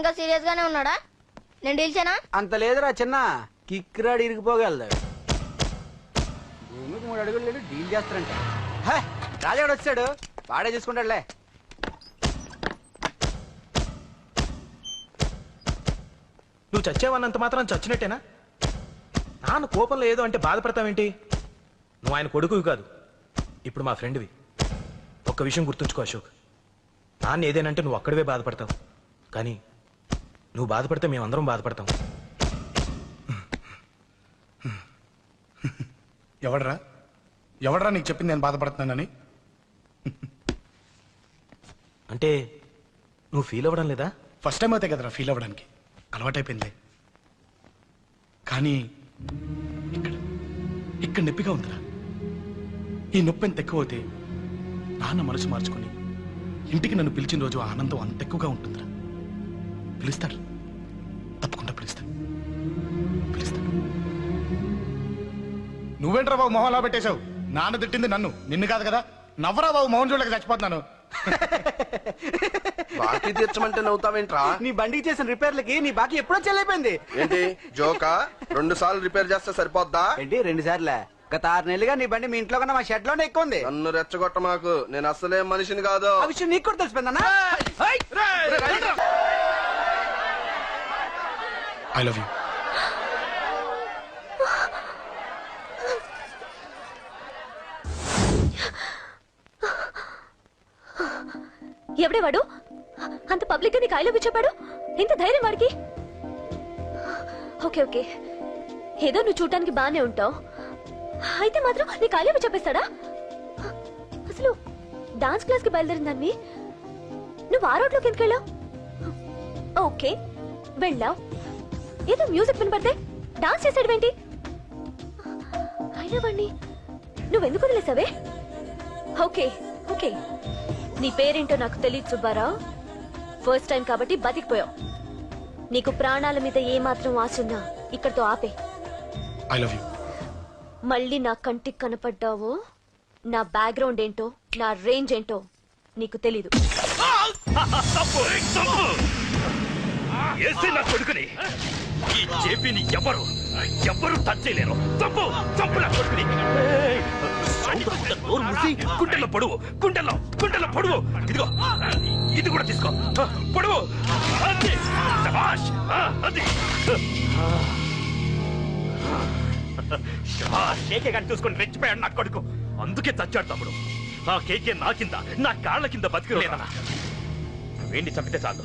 ఇంకా సీరియస్ గానే ఉన్నాడా? నేను డీల్చానా అంత లేదురా చిన్న. కిక్రాడి ఇరిగిపోగలదు భూమికి మూడు అడుగులు లేడు? డీల్ చేస్తారంట హే, రాజాడు వచ్చాడు. వాడే చూసుకుంటాడులే. నువ్వు చచ్చేవన్నంత మాత్రం చచ్చినట్టేనా? నాన్న కోపంలో ఏదో అంటే బాధపడతావేంటి? నువ్వు ఆయన కొడుకువి కాదు. ఇప్పుడు మా ఫ్రెండ్వి ఒక్క విషయం గుర్తుంచుకో అశోక్. నాన్న ఏదేనంటే నువ్వు అక్కడివే బాధపడతావు. కానీ నువ్వు బాధపడితే మేమందరం బాధపడతాం. ఎవడరా? ఎవడరా నీకు చెప్పింది నేను బాధపడుతున్నానని? అంటే నువ్వు ఫీల్ అవ్వడం లేదా? ఫస్ట్ టైం అవుతాయి కదరా ఫీల్ అవ్వడానికి. అలవాటైపోయిందిలే. కానీ ఇక్కడ ఇక్కడ నొప్పిగా ఉందిరా. ఈ నొప్పి ఎంత ఎక్కువ అవుతే నాన్న మనసు మార్చుకొని ఇంటికి నన్ను పిలిచిన రోజు ఆనందం అంత ఎక్కువగా ఉంటుందిరా. పిలుస్తాడు తప్పకుండా పిలుస్తాడు పిలుస్తాడు నువ్వేంట్రా బాబు మొహం అలా పెట్టేశావు? నాన్న తిట్టింది నన్ను. నిన్ను కాదు కదా. నవ్వరా బాబు మోహన్ చూడలేక చచ్చిపోతున్నాను. బాకీ తీర్చమంటే నవ్వుతావేంట్రా? నీ బండికి చేసిన రిపేర్లకి నీ బాకీ ఎప్పుడో చెల్లైపోయింది. ఏంటి? జోకా? రెండు సార్లు రిపేర్ చేస్తే సరిపోద్దా? ఏంటి రెండు సార్లే? గత ఆరు నెలలుగా నీ బండి మీ ఇంట్లో కన్నా మా షెడ్లోనే ఎక్కువ ఉంది. నన్ను రెచ్చగొట్ట మాకు నేను అసలే మనిషిని కాదు. ఆ విషయం నీకు కూడా తెలిసిపోయిందన్నా? ఐ లవ్ యూ ఎవడే వాడు? అంత పబ్లిక్గా నీకు ఐ లవ్ యూ చెప్పాడు ఎంత ధైర్యం వాడికి? Okay okay. ఏదో నువ్వు చూడటానికి బానే ఉంటావు. అయితే మాత్రం నీకు ఐ లవ్ యూ చెప్పేస్తాడా? అసలు డాన్స్ క్లాస్కి బయలుదేరిన దాన్ని నువ్వు ఆ రోడ్లోకి ఎందుకు వెళ్ళావు? ఓకే వెళ్ళావు. ఏదో మ్యూజిక్ వినపడితే డాన్స్ చేసాడువేంటి అయినా వాణ్ణి నువ్వెందుకు వదిలేసావే? Okay okay. నీ పేరేంటో నాకు తెలియదు సుబ్బారావు. ఫస్ట్ టైం కాబట్టి బతికిపోయావు. నీకు ప్రాణాల మీద ఏమాత్రం ఆశున్నా ఇక్కడితో ఆపే. ఐ లవ్ యూ మళ్ళీ నా కంటికి కనపడ్డావో నా బ్యాక్గ్రౌండ్ ఏంటో నా రేంజ్ ఏంటో నీకు తెలీదు. నా కొడుకుని. ఈ జేపీని ఎవరు ఎవరు టచ్ చేయలేరు. తప్పు తప్పు నా కొడుకుని ఏయ్! సౌందర్యవంత నోరు మూసి గుండెల్లో పొడువు గుండెల్లో గుండెల్లో పొడువు. ఇదిగో ఇది కూడా తీసుకో. పొడువు. అది కేకే కానీ చూసుకొని రెచ్చిపోయాడు నా కొడుకు. అందుకే చచ్చాడు తమ్ముడు. ఆ కేకే నా కింద నా కాళ్ళ కింద బతికి వీడిని చంపితే చాలు?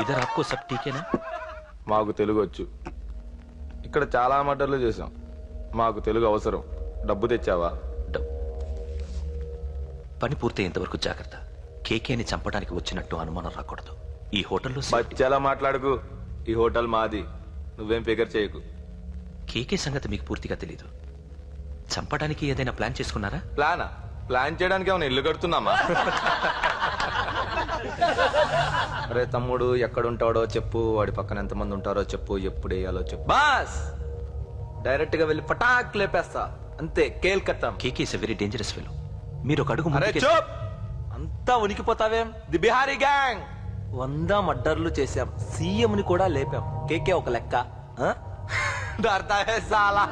ఇదర్ ఆప్కో సబ్ టీకేనా మాకు తెలుగు వచ్చు. ఇక్కడ చాలా మటర్లు చేసాం మాకు తెలుగు అవసరం. డబ్బు తెచ్చావా? డబ్. పని పూర్తయ్యేంతవరకు జాగ్రత్త. కేకేని చంపడానికి వచ్చినట్టు అనుమానం రాకూడదు. ఈ హోటల్లో చాలా మాట్లాడుకు. ఈ హోటల్ మాది. నువ్వేం ఫిగర్ చేయకు. కేకే సంగతి మీకు పూర్తిగా తెలీదు. చంపడానికి ఏదైనా ప్లాన్ చేసుకున్నారా? ప్లానా? ప్లాన్ చేయడానికి ఏమైనా ఇల్లు కడుతున్నామా? అరే తమ్ముడు ఎక్కడుంటాడో చెప్పు వాడి పక్కన ఎంతమంది ఉంటారో చెప్పు ఎప్పుడు వేయాలో చెప్పు. బాస్! డైరెక్ట్గా వెళ్ళి పటాక్ లేపేస్తా. అంతే కేల్కత్తా. K K is very dangerous fellow మీరు ఒక అడుగు అరే చూప్! అంతా ఉనికిపోతావేం ది బిహారీ గ్యాంగ్! వంద మర్డర్లు చేశాం. సీఎం ని కూడా లేపాం. కేకే ఒక లెక్క. సాలా.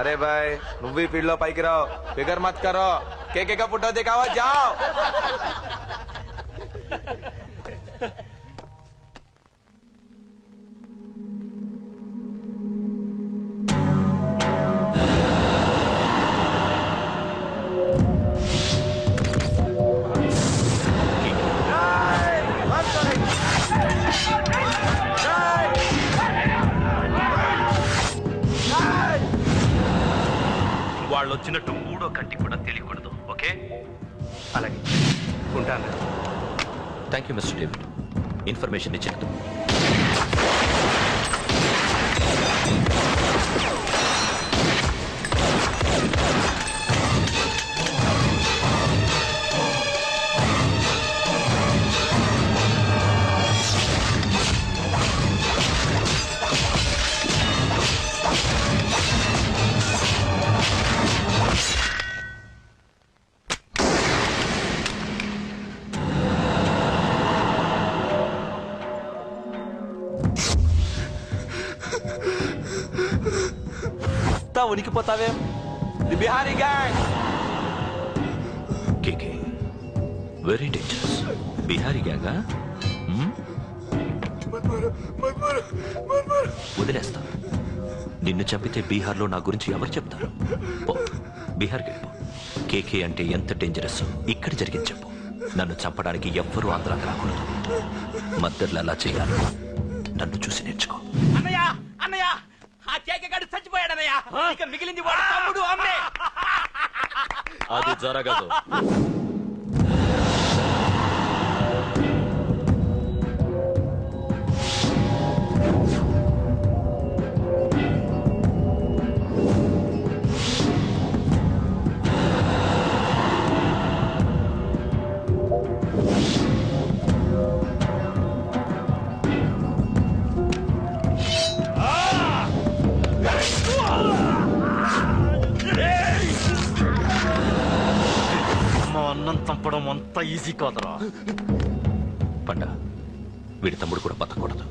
అరే బాయ్ నువ్వు ఈ ఫీల్డ్లో పైకి రావు. ఫిగర్ మత్ కరో కేకే కా పుట్టో దిగావా? జావ్! వాళ్ళు వచ్చినట్టు మూడో కంటికి కూడా తెలియకూడదు ఓకే? అలాగే. ఉంటాను. Thank you mister David information ఇచ్చినందుకు అంతా ఉనికిపోతావే? The Bihari gang! K K very dangerous Bihari గ్యాంగా? వదిలేస్తా. నిన్ను చంపితే బీహార్లో నా గురించి ఎవరు చెప్తారు? బీహార్ గెలుపు కేకే అంటే ఎంత డేంజరస్ ఇక్కడ జరిగింది చెప్పు. నన్ను చంపడానికి ఎవ్వరూ ఆంధ్రాకి రాకూడదు. మద్దర్లు అలా చేయాలి? నన్ను చూసి నేర్చుకో. ఇక మిగిలింది వాడు తమ్ముడు అమ్మే. అది జరగదు. అన్నం చంపడం అంత ఈజీ కాదరా. పండ వీడి తమ్ముడు కూడా బతకూడదు